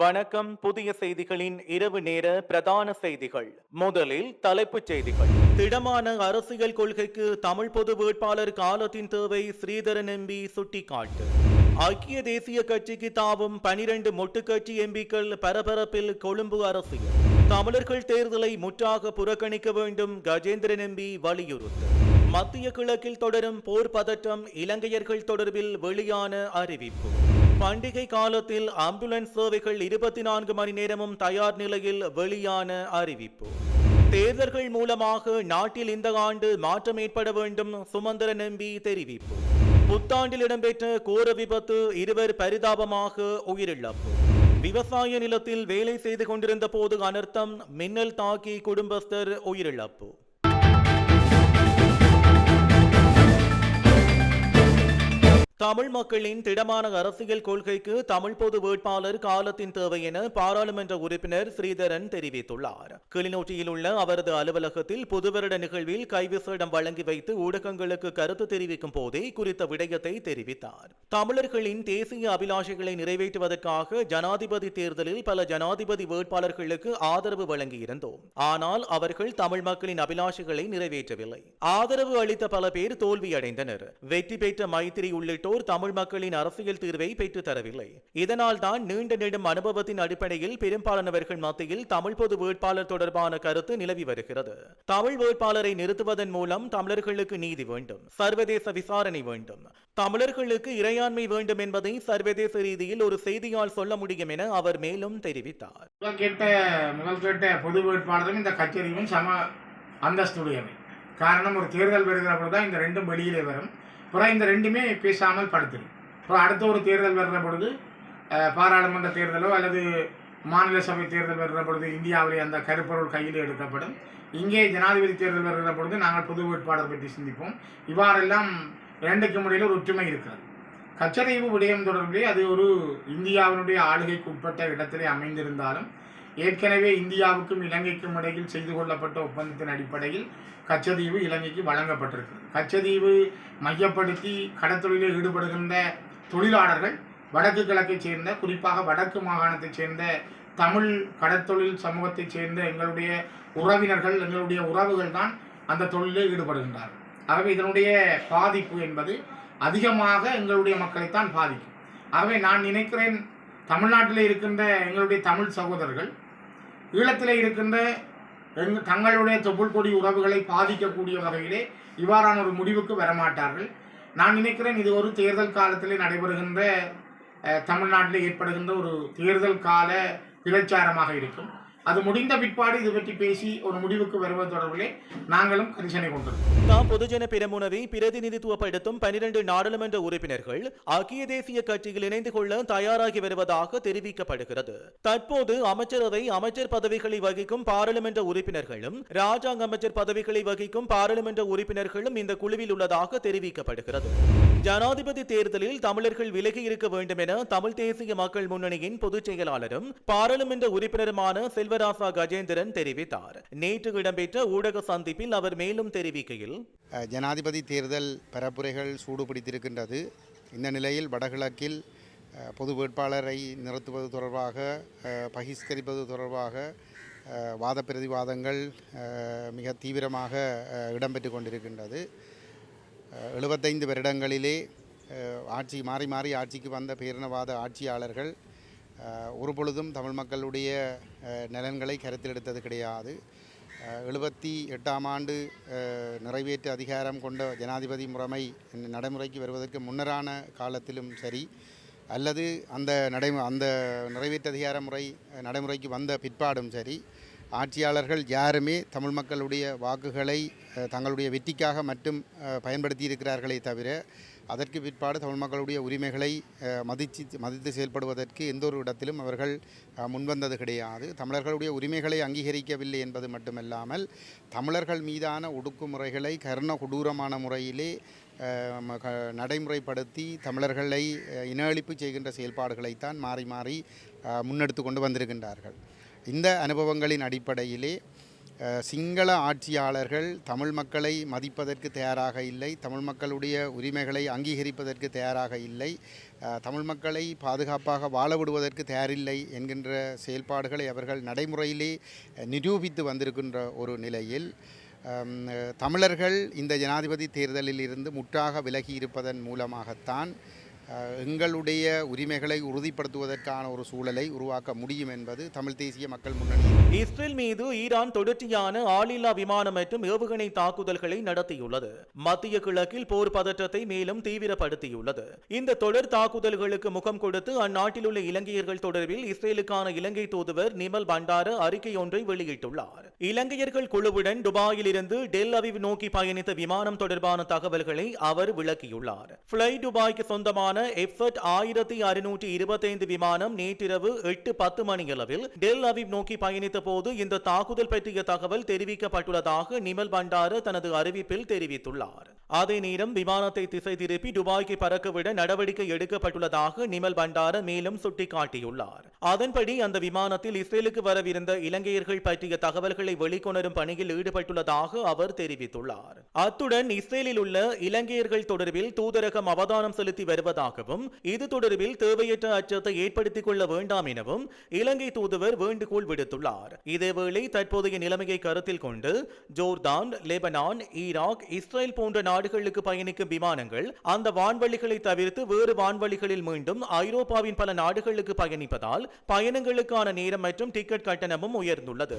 வணக்கம். புதிய செய்திகளின் இரவு நேர பிரதான செய்திகள். முதலில் தலைப்புச் செய்திகள். திடமான அரசியல் கொள்கைக்கு தமிழ் பொது வேட்பாளர் காலத்தின் தேவை ஸ்ரீதரன் எம்பி சுட்டிக்காட்டு. ஐக்கிய தேசிய கட்சிக்கு தாவும் பனிரெண்டு மொட்டுக்கட்சி எம்பிக்கள் பரபரப்பில் கொழும்பு அரசியல் தமிழர்கள் தேர்தலை முற்றாக புறக்கணிக்க வேண்டும் கஜேந்திரன் எம்பி வலியுறுத்து. மத்திய கிழக்கில் தொடரும் போர் பதற்றம் இலங்கையர்கள் தொடர்பில் வெளியான அறிவிப்பு. பண்டிகை காலத்தில் ஆம்புலன்ஸ் சேவைகள் இருபத்தி நான்கு மணி நேரமும் தயார் நிலையில் வெளியான அறிவிப்பு. தேர்தல்கள் மூலமாக நாட்டில் இந்த ஆண்டு மாற்றம் ஏற்பட வேண்டும் சுமந்திரன் எம்பி தெரிவிப்பு. புத்தாண்டில் இடம்பெற்ற கோர விபத்து இருவர் பரிதாபமாக உயிரிழப்பு. விவசாய நிலத்தில் வேலை செய்து கொண்டிருந்த போது அனர்த்தம் மின்னல் தாக்கி குடும்பஸ்தர் உயிரிழப்பு. தமிழ் மக்களின் திடமான அரசியல் கொள்கைக்கு தமிழ் பொது வேட்பாளர் காலத்தின் தேவை என பாராளுமன்ற உறுப்பினர் ஸ்ரீதரன் தெரிவித்துள்ளார். கிளிநொச்சியில் உள்ள அவரது அலுவலகத்தில் புதுவருட நிகழ்வில் கைவிசடம் வழங்கி வைத்து ஊடகங்களுக்கு கருத்து தெரிவிக்கும் போதே குறித்த விடயத்தை தெரிவித்தார். தமிழர்களின் தேசிய அபிலாஷைகளை நிறைவேற்றுவதற்காக ஜனாதிபதி தேர்தலில் பல ஜனாதிபதி வேட்பாளர்களுக்கு ஆதரவு வழங்கியிருந்தோம். ஆனால் அவர்கள் தமிழ் மக்களின் அபிலாஷைகளை நிறைவேற்றவில்லை. ஆதரவு அளித்த பல பேர் தோல்வியடைந்தனர். வெற்றி பெற்ற மைத்திரி உள்ளிட்டோர் உள்ளூர் தமிழ் மக்களின் அரசியல் தீர்வை பெற்றுத் தரவில்லை. இதனால் தான் நீண்ட நெடும் அனுபவத்தின் அடிப்படையில் பெரும்பாலானவர்கள் மத்தியில் தமிழ் பொது வேட்பாளர் தொடர்பான கருத்து நிலவி வருகிறது. தமிழ் வேட்பாளரை நிறுத்துவதன் மூலம் தமிழர்களுக்கு நீதி வேண்டும் சர்வதேச விசாரணை வேண்டும். தமிழர்களுக்கு இறையாண்மை வேண்டும் என்பதை சர்வதேச ரீதியில் ஒரு செய்தியால் சொல்ல முடியும் என அவர் மேலும் தெரிவித்தார். கேட்ட முதல் கேட்ட பொது வேட்பாளரும் இந்த கச்சேரியும் சம அந்தஸ்துடையவை. காரணம் ஒரு தேர்தல் வருகிற பொழுது தான் இந்த ரெண்டும் வெளியிலே வரும். அப்புறம் இந்த ரெண்டுமே பேசாமல் படுத்துடும் அப்புறம் அடுத்த ஒரு தேர்தல் வர்ற பொழுது பாராளுமன்ற தேர்தலோ அல்லது மாநில சபை தேர்தல் வருகிற பொழுது இந்தியாவிலே அந்த கருப்பொருள் கையில் எடுக்கப்படும். இங்கே ஜனாதிபதி தேர்தல் வருகிற பொழுது நாங்கள் புது வேட்பாளர் பற்றி சிந்திப்போம். இவ்வாறெல்லாம் இரண்டுக்கும் இடையில் ஒரு ஒற்றுமை இருக்கிறது. கச்சதீவு விடயம் தொடர்பிலே அது ஒரு இந்தியாவினுடைய ஆளுகைக்கு உட்பட்ட இடத்திலே அமைந்திருந்தாலும் ஏற்கனவே இந்தியாவுக்கும் இலங்கைக்கும் இடையில் செய்து கொள்ளப்பட்ட ஒப்பந்தத்தின் அடிப்படையில் கச்சதீவு இலங்கைக்கு வழங்கப்பட்டிருக்கு. கச்சதீவு மையப்படுத்தி கடத்தொழிலில் ஈடுபடுகின்ற தொழிலாளர்கள் வடக்கு கிழக்கைச் சேர்ந்த குறிப்பாக வடக்கு மாகாணத்தைச் சேர்ந்த தமிழ் கடற்தொழில் சமூகத்தைச் சேர்ந்த எங்களுடைய உறவினர்கள் எங்களுடைய உறவுகள் தான் அந்த தொழிலில் ஈடுபடுகின்றார்கள். ஆகவே இதனுடைய பாதிப்பு என்பது அதிகமாக எங்களுடைய மக்களைத்தான் பாதிக்கும். ஆகவே நான் நினைக்கிறேன் தமிழ்நாட்டில் இருக்கின்ற எங்களுடைய தமிழ் சகோதரர்கள் ஈழத்தில் இருக்கின்ற எங் தங்களுடைய தொப்புள் கொடி உறவுகளை பாதிக்கக்கூடிய வகையிலே இவ்வாறான ஒரு முடிவுக்கு வரமாட்டார்கள். நான் நினைக்கிறேன் இது ஒரு தேர்தல் காலத்திலே நடைபெறுகின்ற தமிழ்நாட்டில் ஏற்படுகின்ற ஒரு தேர்தல் கால பிரச்சாரமாக இருக்கும். அது முடிந்த பிற்பாடு இது பற்றி பேசி ஒரு முடிவுக்கு வருவது தொடர்பிலே நாங்களும் கரிசனை கொண்டிருக்கிறோம் தாம் பொதுஜன பெரமுனவை பிரதிநிதித்துவப்படுத்தும் பனிரெண்டு நாடாளுமன்ற உறுப்பினர்கள் அகிய தேசிய கட்சியில் இணைந்து கொள்ள தயாராகி வருவதாக தெரிவிக்கப்படுகிறது. தற்போது அமைச்சரவை அமைச்சர் பதவிகளை வகிக்கும் பாராளுமன்ற உறுப்பினர்களும் ராஜாங்க அமைச்சர் பதவிகளை வகிக்கும் பாராளுமன்ற உறுப்பினர்களும் இந்த குழுவில் உள்ளதாக தெரிவிக்கப்படுகிறது. ஜனாதிபதி தேர்தலில் தமிழர்கள் விலகி இருக்க வேண்டும் என தமிழ் தேசிய மக்கள் முன்னணியின் பொதுச் செயலாளரும் பாராளுமன்ற உறுப்பினருமான செல்வ செல்வராசா கஜேந்திரன் தெரிவித்தார். நேற்று இடம்பெற்ற ஊடக சந்திப்பில் அவர் மேலும் தெரிவிக்கையில் ஜனாதிபதி தேர்தல் பரப்புரைகள் சூடு பிடித்திருக்கின்றது இந்த நிலையில் வடகிழக்கில் பொது வேட்பாளரை நிறுத்துவது தொடர்பாக பகிஷ்கரிப்பது தொடர்பாக வாத பிரதிவாதங்கள் மிக தீவிரமாக இடம்பெற்று கொண்டிருக்கின்றது. எழுபத்தைந்து வருடங்களிலே ஆட்சி மாறி மாறி ஆட்சிக்கு வந்த பேரினவாத ஆட்சியாளர்கள் ஒரு பொழுதும் தமிழ் மக்களுடைய நலன்களை கருத்தில் எடுத்தது கிடையாது. எழுபத்தி எட்டாம் ஆண்டு நிறைவேற்று அதிகாரம் கொண்ட ஜனாதிபதி முறைமை நடைமுறைக்கு வருவதற்கு முன்னரான காலத்திலும் சரி அல்லது அந்த நடை அந்த நிறைவேற்று அதிகார முறை நடைமுறைக்கு வந்த பிற்பாடும் சரி ஆட்சியாளர்கள் யாருமே தமிழ் மக்களுடைய வாக்குகளை தங்களுடைய வெற்றிக்காக மட்டும் பயன்படுத்தி இருக்கிறார்களே தவிர அதற்கு பிற்பாடு தமிழ் மக்களுடைய உரிமைகளை மதித்து மதித்து செயல்படுவதற்கு எந்த ஒரு இடத்திலும் அவர்கள் முன்வந்தது கிடையாது. தமிழர்களுடைய உரிமைகளை அங்கீகரிக்கவில்லை என்பது மட்டுமல்லாமல் தமிழர்கள் மீதான ஒடுக்குமுறைகளை கர்ண கொடூரமான முறையிலே ம- க- நடைமுறைப்படுத்தி தமிழர்களை இன அழிப்பு செய்கின்ற செயல்பாடுகளைத்தான் மாறி மாறி முன்னெடுத்து கொண்டு வந்திருக்கின்றார்கள். இந்த அனுபவங்களின் அடிப்படையிலே சிங்கள ஆட்சியாளர்கள் தமிழ் மக்களை மதிப்பதற்கு தயாராக இல்லை தமிழ் மக்களுடைய உரிமைகளை அங்கீகரிப்பதற்கு தயாராக இல்லை தமிழ் மக்களை பாதுகாப்பாக வாழ விடுவதற்கு தயாரில்லை என்கின்ற செயல்பாடுகளை அவர்கள் நடைமுறையிலே நிரூபித்து வந்திருக்கின்ற ஒரு நிலையில் தமிழர்கள் இந்த ஜனாதிபதி தேர்தலில் இருந்து முற்றாக விலகி இருப்பதன் மூலமாகத்தான் எங்களுடைய உரிமைகளை உறுதிப்படுத்துவதற்கான ஒரு சூழலை உருவாக்க முடியும் என்பது தமிழ் தேசிய மக்கள் முன்னணி. இஸ்ரேல் மீது ஈரான் தொடர்ச்சியான ஆளில்லா விமானம் மற்றும் ஏவுகணை தாக்குதல்களை நடத்தியுள்ளது. மத்திய கிழக்கில் போர் பதற்றத்தை மேலும் தீவிரப்படுத்தியுள்ளது. இந்த தொடர் தாக்குதல்களுக்கு முகம் கொடுத்து அந்நாட்டில் உள்ள இலங்கையர்கள் தொடர்பில் இஸ்ரேலுக்கான இலங்கை தூதுவர் நிமல் பண்டார அறிக்கை ஒன்றை வெளியிட்டுள்ளார். இலங்கையர்கள் குழுவுடன் துபாயில் இருந்து டெல் அவிவ் நோக்கி பயணித்த விமானம் தொடர்பான தகவல்களை அவர் விளக்கியுள்ளார். பிளை துபாய்க்கு சொந்தமான விமான எஃபர்ட் ஆயிரத்தி அறுநூற்றி இருபத்தைந்து விமானம் நேற்றிரவு எட்டு பத்து மணியளவில் டெல் அவிவ் நோக்கி பயணித்த போது இந்த தாக்குதல் பற்றிய தகவல் தெரிவிக்கப்பட்டுள்ளதாக நிமல் பண்டார தனது அறிவிப்பில் தெரிவித்துள்ளார். அதே நேரம் விமானத்தை திசை திருப்பி துபாய்க்கு பறக்கவிட நடவடிக்கை எடுக்கப்பட்டுள்ளதாக நிமல் பண்டார மேலும் சுட்டிக்காட்டியுள்ளார். அதன்படி அந்த விமானத்தில் இஸ்ரேலுக்கு வரவிருந்த இலங்கையர்கள் பற்றிய தகவல்களை வெளிக்கொணரும் பணியில் ஈடுபட்டுள்ளதாக அவர் தெரிவித்துள்ளார். அத்துடன் இஸ்ரேலில் உள்ள இலங்கையர்கள் தொடர்பில் தூதரகம் அவதானம் செலுத்தி வருவதாக வருவதாகவும் இது தொடர்பில் தேவையற்ற அச்சத்தை ஏற்படுத்திக் கொள்ள வேண்டாம் எனவும் இலங்கை தூதுவர் வேண்டுகோள் விடுத்துள்ளார். இதேவேளை தற்போதைய நிலைமையை கருத்தில் கொண்டு ஜோர்தான் லெபனான் ஈராக் இஸ்ரேல் போன்ற நாடுகளுக்கு பயணிக்கும் விமானங்கள் அந்த வான்வழிகளை தவிர்த்து வேறு வான்வழிகளில் மீண்டும் ஐரோப்பாவின் பல நாடுகளுக்கு பயணிப்பதால் பயணங்களுக்கான நேரம் மற்றும் டிக்கெட் கட்டணமும் உயர்ந்துள்ளது.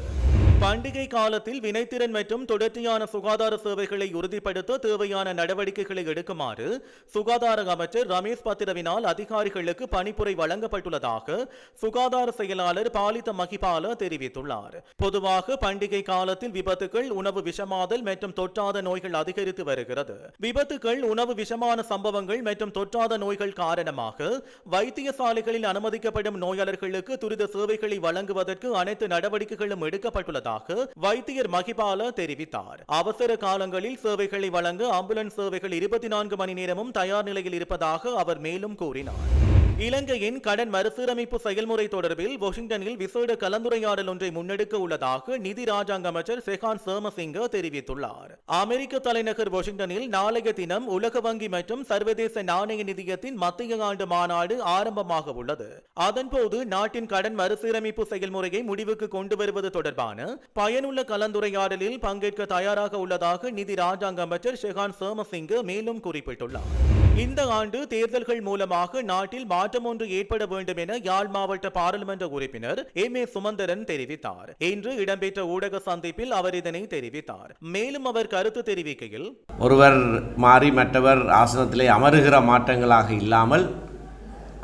பண்டிகை காலத்தில் வினைத்திறன் மற்றும் தொடர்ச்சியான சுகாதார சேவைகளை உறுதிப்படுத்த தேவையான நடவடிக்கைகளை எடுக்குமாறு சுகாதார அமைச்சர் ரமேஷ் பத்திரவினால் அதிகாரிகளுக்கு பணிப்புரை வழங்கப்பட்டுள்ளதாக சுகாதார செயலாளர் பாலித மகிபால தெரிவித்துள்ளார். பொதுவாக பண்டிகை காலத்தில் விபத்துகள் உணவு விஷமாதல் மற்றும் தொற்றாத நோய்கள் அதிகரித்து வருகிறது. விபத்துகள் உணவு விஷமான சம்பவங்கள் மற்றும் தொற்றாத நோய்கள் காரணமாக வைத்தியசாலைகளில் அனுமதிக்கப்படும் நோயாளர்களுக்கு துரித சேவைகளை வழங்குவதற்கு அனைத்து நடவடிக்கைகளும் எடுக்கப்பட்டுள்ளது உள்ளதாக வைத்தியர் மகிபால தெரிவித்தார். அவசர காலங்களில் சேவைகளை வழங்க ஆம்புலன்ஸ் சேவைகள் இருபத்தி நான்கு மணி நேரமும் தயார் நிலையில் இருப்பதாக அவர் மேலும் கூறினார். இலங்கையின் கடன் மறுசீரமைப்பு செயல்முறை தொடர்பில் வாஷிங்டனில் விசேட கலந்துரையாடல் ஒன்றை முன்னெடுக்க உள்ளதாக நிதி ராஜாங்க அமைச்சர் செகான் சேமசிங்க தெரிவித்துள்ளார். அமெரிக்க தலைநகர் வாஷிங்டனில் நாளைய தினம் உலக வங்கி மற்றும் சர்வதேச நாணய நிதியத்தின் மத்திய ஆண்டு மாநாடு ஆரம்பமாக உள்ளது. அதன்போது நாட்டின் கடன் மறுசீரமைப்பு செயல்முறையை முடிவுக்கு கொண்டு வருவது தொடர்பான பயனுள்ள கலந்துரையாடலில் பங்கேற்க தயாராக உள்ளதாக நிதி ராஜாங்க அமைச்சர் ஷெகான் சேமசிங்க மேலும் குறிப்பிட்டுள்ளார். இந்த ஆண்டு தேர்தல்கள் மூலமாக நாட்டில் மாற்றம் ஒன்று ஏற்பட வேண்டும் என யாழ் மாவட்ட பாராளுமன்ற உறுப்பினர் எம். ஏ. சுமந்தரன் தெரிவித்தார். இன்று இடம்பெற்ற ஊடக சந்திப்பில் அவர் இதனை தெரிவித்தார். மேலும் அவர் கருத்து தெரிவிக்கையில் ஒருவர் மாறி மற்றவர் ஆசனத்திலே அமருகிற மாற்றங்களாக இல்லாமல்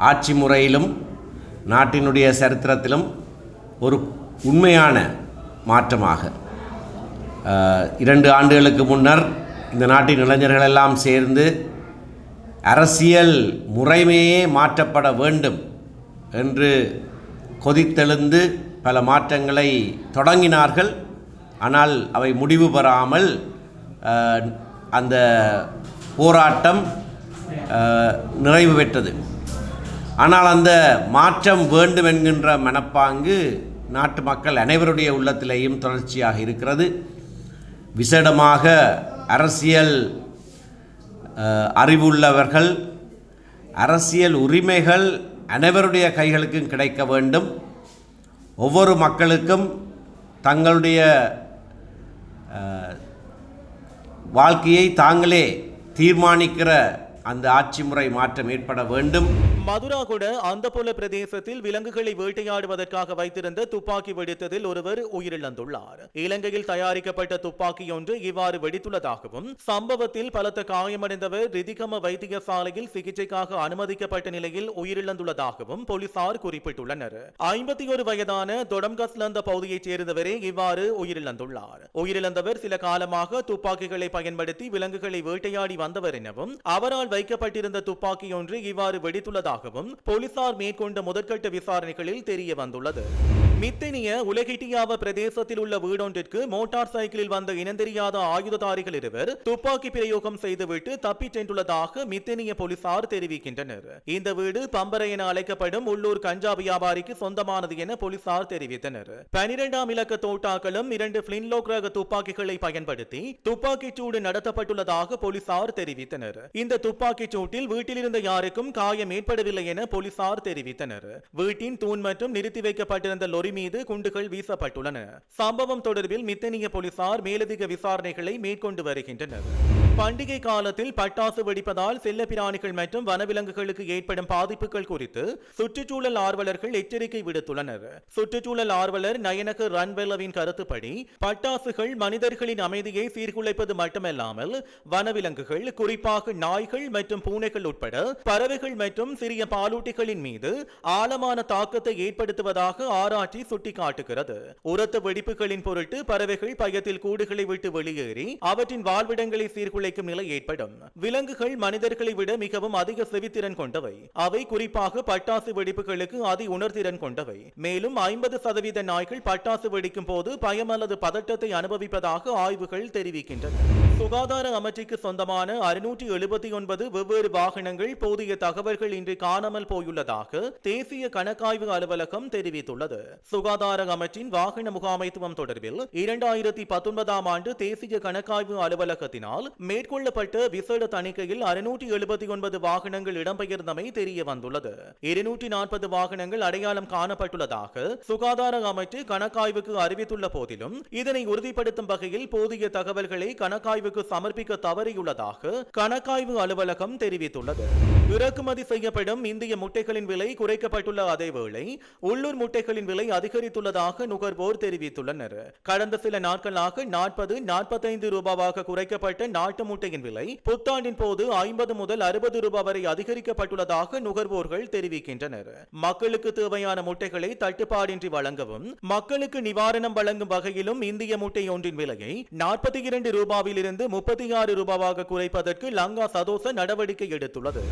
ஆட்சி முறையிலும் நாட்டினுடைய சரித்திரத்திலும் ஒரு உண்மையான மாற்றமாக இரண்டு ஆண்டுகளுக்கு முன்னர் இந்த நாட்டின் இளைஞர்கள் எல்லாம் சேர்ந்து அரசியல் முறைமையே மாற்றப்பட வேண்டும் என்று கொதித்தெழுந்து பல மாற்றங்களை தொடங்கினார்கள். ஆனால் அவை முடிவு பெறாமல் அந்த போராட்டம் நிறைவு பெற்றது. ஆனால் அந்த மாற்றம் வேண்டும் என்கின்ற மனப்பாங்கு நாட்டு மக்கள் அனைவருடைய உள்ளத்திலேயும் தொடர்ச்சியாக இருக்கிறது. விசேடமாக அரசியல் அறிவுள்ளவர்கள் அரசியல் உரிமைகள் அனைவருடைய கைகளுக்கும் கிடைக்க வேண்டும். ஒவ்வொரு மக்களுக்கும் தங்களுடைய வாழ்க்கையை தாங்களே தீர்மானிக்கிற அந்த ஆட்சி முறை மாற்றம் ஏற்பட வேண்டும். மதுரா கூட அந்தபோல பிரதேசத்தில் விலங்குகளை வேட்டையாடுவதற்காக வைத்திருந்த துப்பாக்கி வெடித்ததில் ஒருவர் உயிரிழந்துள்ளார். இலங்கையில் தயாரிக்கப்பட்ட துப்பாக்கி ஒன்று இவ்வாறு வெடித்துள்ளதாகவும் சம்பவத்தில் பலத்த காயமடைந்தவர் ரிதிகம வைத்தியசாலையில் சிகிச்சைக்காக அனுமதிக்கப்பட்ட நிலையில் உயிரிழந்துள்ளதாகவும் போலீசார் குறிப்பிட்டுள்ளனர். ஐம்பத்தி ஒரு வயதான தொடம்கஸ்லந்த பகுதியைச் சேர்ந்தவரே இவ்வாறு உயிரிழந்துள்ளார். உயிரிழந்தவர் சில காலமாக துப்பாக்கிகளை பயன்படுத்தி விலங்குகளை வேட்டையாடி வந்தவர் எனவும் அவரால் வைக்கப்பட்டிருந்த துப்பாக்கி ஒன்று இவ்வாறு உள்ளதாகவும் போலீசார் மேற்கொண்ட முதற்கட்ட விசாரணைகளில் தெரிய வந்துள்ளது. மித்தினிய உலகிட்டியாவ பிரதேசத்தில் உள்ள வீடொன்றிற்கு மோட்டார் சைக்கிளில் வந்த இனந்தெரியாத ஆயுததாரிகள் இருவர் துப்பாக்கி பிரயோகம் செய்துவிட்டு தப்பிச் சென்றுள்ளதாக மித்தினிய போலீசார் தெரிவிக்கின்றனர். இந்த வீடு பம்பரை என அழைக்கப்படும் உள்ளூர் கஞ்சா வியாபாரிக்கு சொந்தமானது என போலீசார் தெரிவித்தனர். பனிரெண்டாம் இலக்க தோட்டாக்களும் இரண்டு பிளின்லோக் ரக துப்பாக்கிகளை பயன்படுத்தி துப்பாக்கிச் சூடு நடத்தப்பட்டுள்ளதாக போலீசார் தெரிவித்தனர். இந்த துப்பாக்கிச் சூட்டில் வீட்டில் இருந்த யாருக்கும் காயம் ஏற்படவில்லை என போலீசார் தெரிவித்தனர். வீட்டின் தூண் மற்றும் நிறுத்தி வைக்கப்பட்டிருந்த லொரி மீது குண்டுகள் வீசப்பட்டுள்ளன. சம்பவம் தொடர்பில் மித்தனிய போலீசார் மேலதிக விசாரணைகளை மேற்கொண்டு வருகின்றனர். பண்டிகை காலத்தில் பட்டாசு வெடிப்பதால் செல்லப்பிராணிகள் மற்றும் வனவிலங்குகளுக்கு ஏற்படும் பாதிப்புகள் குறித்து சுற்றுச்சூழல் ஆர்வலர்கள் எச்சரிக்கை விடுத்துள்ளனர். சுற்றுச்சூழல் ஆர்வலர் நயனக ரன்வெல்லவின் கருத்துப்படி பட்டாசுகள் மனிதர்களின் அமைதியை சீர்குலைப்பது மட்டுமல்லாமல் வனவிலங்குகள் குறிப்பாக நாய்கள் மற்றும் பூனைகள் உட்பட பறவைகள் மற்றும் சிறிய பாலூட்டிகளின் மீது ஆழமான தாக்கத்தை ஏற்படுத்துவதாக ஆராய்ச்சி சுட்டிக்காட்டுகிறது. உரத்த வெடிப்புகளின் பொருட்டு பறவைகள் பயத்தில் கூடுகளை விட்டு வெளியேறி அவற்றின் வாழ்விடங்களை சீர்குலைக்கும் நிலை ஏற்படும். விலங்குகள் மனிதர்களை விட மிகவும் அதிக செவித்திறன் கொண்டவை. அவை குறிப்பாக பட்டாசு வெடிப்புகளுக்கு அதி உணர்திறன் கொண்டவை. மேலும் ஐம்பது சதவீத நாய்கள் பட்டாசு வெடிக்கும் போது பயம் அல்லது பதட்டத்தை அனுபவிப்பதாக ஆய்வுகள் தெரிவிக்கின்றன. சுகாதார அமைச்சுக்கு சொந்தமான அறுநூற்றி எழுபத்தி ஒன்பது வெவ்வேறு வாகனங்கள் போதிய தகவல்கள் இன்றி காணாமல் போயுள்ளதாக தேசிய கணக்காய்வு அலுவலகம் தெரிவித்துள்ளது. சுகாதார அமைச்சின் வாகன முகாமைத்துவம் தொடர்பில் இரண்டாயிரத்தி பத்தொன்பதாம் ஆண்டு தேசிய கணக்காய்வு அலுவலகத்தினால் மேற்கொள்ளப்பட்ட விசேட தணிக்கையில் அறுநூற்றி எழுபத்தி ஒன்பது வாகனங்கள் இடம்பெயர்ந்தமை தெரிய வந்துள்ளது. இருநூற்றி நாற்பது வாகனங்கள் அடையாளம் காணப்பட்டுள்ளதாக சுகாதார அமைச்சு கணக்காய்வுக்கு அறிவித்துள்ள போதிலும் இதனை உறுதிப்படுத்தும் வகையில் போதிய தகவல்களை கணக்காய்வுக்கு சமர்ப்பிக்க தவறியுள்ளதாக கணக்காய்வு அலுவலகம் தெரிவித்துள்ளது. இறக்குமதி செய்யப்படும் இந்திய முட்டைகளின் விலை குறைக்கப்பட்டுள்ள அதேவேளை உள்ளூர் முட்டைகளின் விலை அதிகரித்துள்ளதாக நுகர்வோர் தெரிவித்துள்ளனர். கடந்த சில நாட்களாக நாற்பது நாற்பத்தைந்து ரூபாவாக குறைக்கப்பட்ட நாட்டு முட்டையின் விலை புத்தாண்டின் போது ஐம்பது முதல் அறுபது ரூபாய் வரை அதிகரிக்கப்பட்டுள்ளதாக நுகர்வோர்கள் தெரிவிக்கின்றனர். மக்களுக்கு தேவையான முட்டைகளை தட்டுப்பாடின்றி வழங்கவும் மக்களுக்கு நிவாரணம் வழங்கும் வகையிலும் இந்திய முட்டை ஒன்றின் விலையை நாற்பத்தி இரண்டு ரூபாவில் இருந்து முப்பத்தி ஆறு ரூபாவாக குறைப்பதற்கு லங்கா சதோச நடவடிக்கை எடுத்துள்ளது.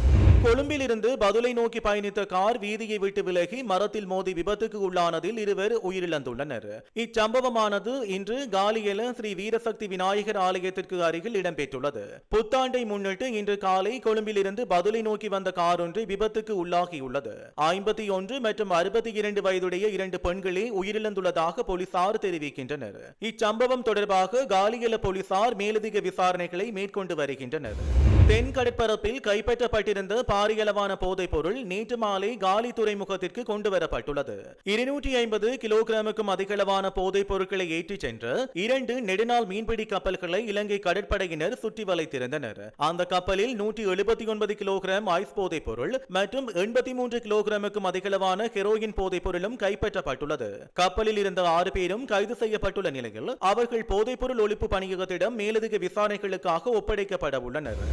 கொழும்பிலிருந்து பதுளை நோக்கி பயணித்த கார் வீதியை விட்டு விலகி மரத்தில் மோதி விபத்துக்கு உள்ளானதில் இருவர் உயிரிழந்துள்ளனர். இச்சம்பவமானது இன்று காலியல ஸ்ரீ வீரசக்தி விநாயகர் ஆலயத்திற்கு அருகில் இடம்பெற்றுள்ளது. புத்தாண்டை முன்னிட்டு இன்று காலை கொழும்பிலிருந்து பதுளை நோக்கி வந்த கார் ஒன்று விபத்துக்கு உள்ளாகியுள்ளது. ஐம்பத்தி ஒன்று மற்றும் அறுபத்தி இரண்டு வயதுடைய இரண்டு பெண்களே உயிரிழந்துள்ளதாக போலீசார் தெரிவிக்கின்றனர். இச்சம்பவம் தொடர்பாக காலியல போலீசார் மேலதிக விசாரணைகளை மேற்கொண்டு வருகின்றனர். தென் கடற்பரப்பில் கைப்பற்றப்பட்டிருந்த பாரியளவான போதைப் பொருள் நேற்று மாலை காலி துறைமுகத்திற்கு கொண்டு வரப்பட்டுள்ளது இருநூற்றி ஐம்பது கிலோகிராமுக்கும் அதிகளவான போதைப் பொருட்களை ஏற்றிச் சென்ற இரண்டு நெடுநாள் மீன்பிடி கப்பல்களை இலங்கை கடற்படையினர் சுற்றி வளைத்திருந்தனர். அந்த கப்பலில் நூற்றி எழுபத்தி ஒன்பது கிலோகிராம் ஐஸ் போதைப் பொருள் மற்றும் எண்பத்தி மூன்று கிலோகிராமுக்கும் அதிகளவான ஹெரோயின் போதைப் பொருளும் கைப்பற்றப்பட்டுள்ளது. கப்பலில் இருந்த ஆறு பேரும் கைது செய்யப்பட்டுள்ள நிலையில் அவர்கள் போதைப்பொருள் ஒழிப்பு பணியகத்திடம் மேலதிக விசாரணைகளுக்காக ஒப்படைக்கப்பட உள்ளனர்.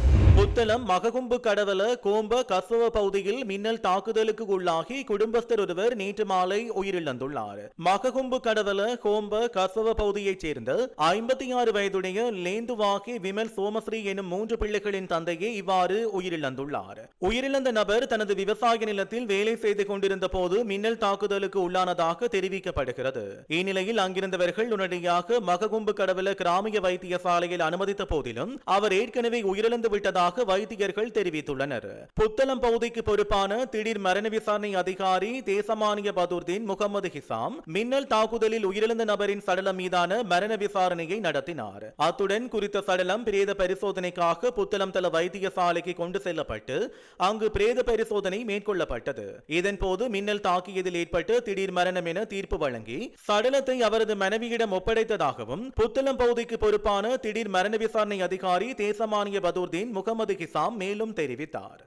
புத்தளம் மககும்பு கடவல கோம்ப கசவ பகுதியில் மின்னல் தாக்குதலுக்கு உள்ளாகி குடும்பஸ்தர் ஒருவர் நேற்று மாலை உயிரிழந்துள்ளார். மககும்பு கடவல கோம்ப கசவ பகுதியைச் சேர்ந்த ஐம்பத்தி ஆறு வயதுடைய லேந்துவாகி விமல் சோமஸ்ரீ எனும் மூன்று பிள்ளைகளின் தந்தையே இவ்வாறு உயிரிழந்துள்ளார். உயிரிழந்த நபர் தனது விவசாய நிலத்தில் வேலை செய்து கொண்டிருந்த போது மின்னல் தாக்குதலுக்கு உள்ளானதாக தெரிவிக்கப்படுகிறது. இந்நிலையில் அங்கிருந்தவர்கள் உடனடியாக மககும்பு கடவல கிராமிய வைத்தியசாலையில் அனுமதித்த போதிலும் அவர் ஏற்கனவே உயிரிழந்து விட்டதாக வைத்தியர்கள் தெரிவித்துள்ளனர். புத்தளம் பகுதிக்கு பொறுப்பான திடீர் மரண விசாரணை அதிகாரி தேசமானிய பதுர்தீன் முகமது ஹிசாம் மின்னல் தாக்குதலில் உயிரிழந்த நபரின் சடலம் மீதான மரண விசாரணையை நடத்தினார். அத்துடன் குறித்த சடலம் பிரேத பரிசோதனைக்காக புத்தளம் தள வைத்தியசாலைக்கு கொண்டு செல்லப்பட்டு அங்கு பிரேத பரிசோதனை மேற்கொள்ளப்பட்டது. இதன்போது மின்னல் தாக்கியதில் ஏற்பட்டு திடீர் மரணம் என தீர்ப்பு வழங்கி சடலத்தை அவரது மனைவியிடம் ஒப்படைத்ததாகவும் புத்தளம் பகுதிக்கு பொறுப்பான திடீர் மரண விசாரணை அதிகாரி தேசமானிய பதுர்தீன் முகமது ஹிசாம் மேலும் தெரிவித்தார்.